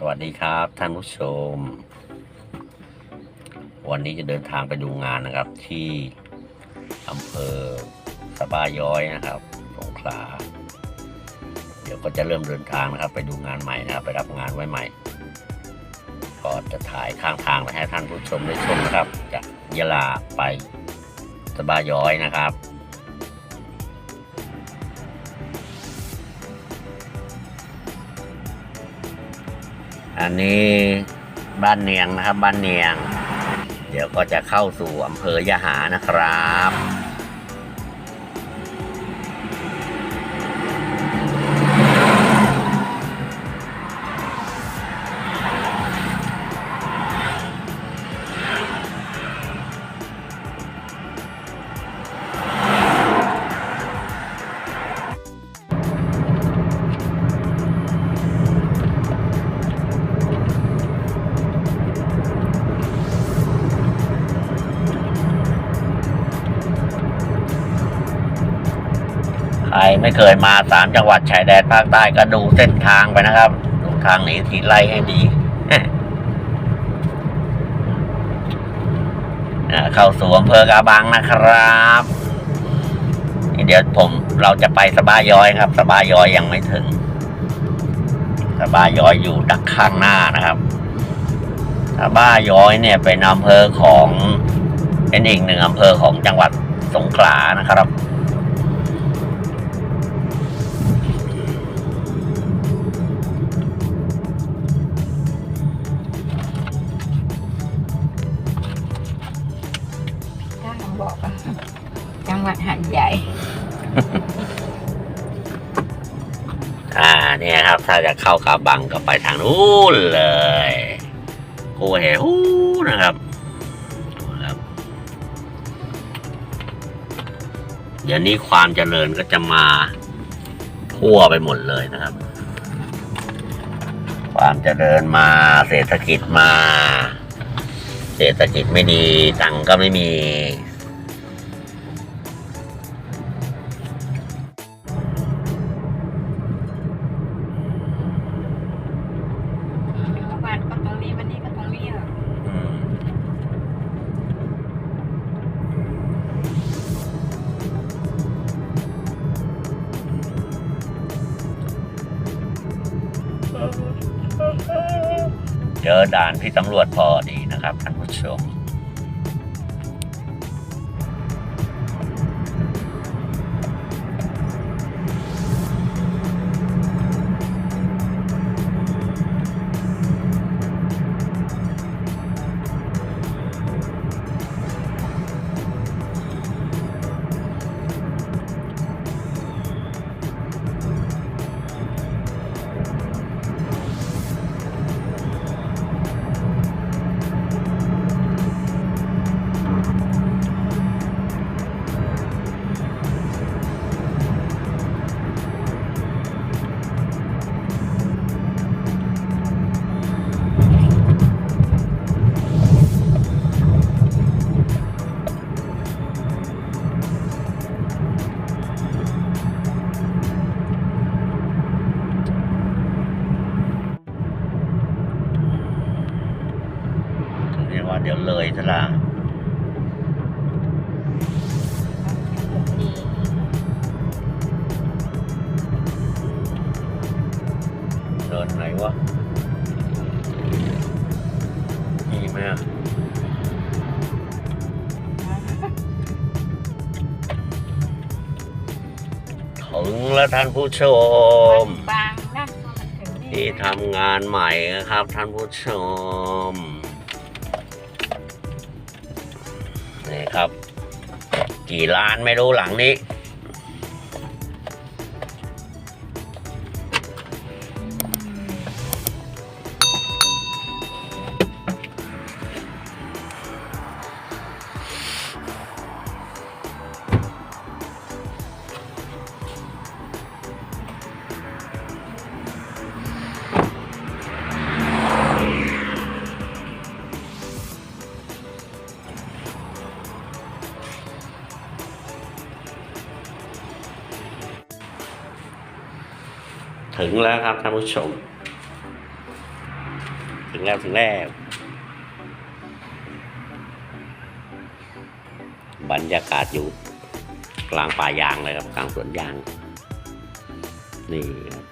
สวัสดีครับท่านผู้ชม วันนี้จะเดินทางไปดูงานนะครับ ที่อำเภอสบาย้อยนะครับสงขลาเดี๋ยวก็จะเริ่มเดินทางนะครับ ไปดูงานใหม่นะครับ ไปรับงานไว้ใหม่ ก็จะถ่ายข้างทางไปให้ท่านผู้ชมได้ชมนะครับ จากยะลาไปสบาย้อยนะครับ อันนี้บ้านเนียงนะครับบ้านเนียง เดี๋ยวก็จะเข้าสู่อำเภอยะหานะครับ ไม่เคยมาสามจังหวัดชายแดนภาคใต้ก็ดูเส้นทางไปนะครับ ดูทางหนีทีไล่ให้ดีอ่าเข้าสู่อำเภอกาบังนะครับเดี๋ยวผมเราจะไปสบาย้อยครับ สบาย้อยยังไม่ถึง สบาย้อยอยู่ดักข้างหน้านะครับสบาย้อยเนี่ยเป็นอำเภอของเป็นอีกหนึ่งอำเภอของจังหวัดสงขลานะครับ บอกว่าจังหวัดหัดใหญ่ อ่าเนี่ยครับ ถ้าจะเข้ากาบังก็ไปทางนู้นเลยกูเหฮูนะครับครับ เดี๋ยวนี้ความเจริญก็จะมาทั่วไปหมดเลยนะครับ ความเจริญมาเศรษฐกิจมา เศรษฐกิจไม่ดีตังก็ไม่มี เจอด่านพี่ตำรวจพอดีนะครับท่านผู้ชม ว่าเดี๋ยวเลยซะละนี่เดินไหนวะมีไหมอะถึงแล้วท่านผู้ชมบางนะพอมันถึงนี่ที่ทำงานใหม่นะครับท่านผู้ชม นี่ครับ กี่ล้านไม่รู้หลังนี้ ถึงแล้วครับท่านผู้ชม ถึงแล้วถึงแล้ว บรรยากาศอยู่ กลางป่ายางเลยครับ กลางสวนยาง นี่ครับ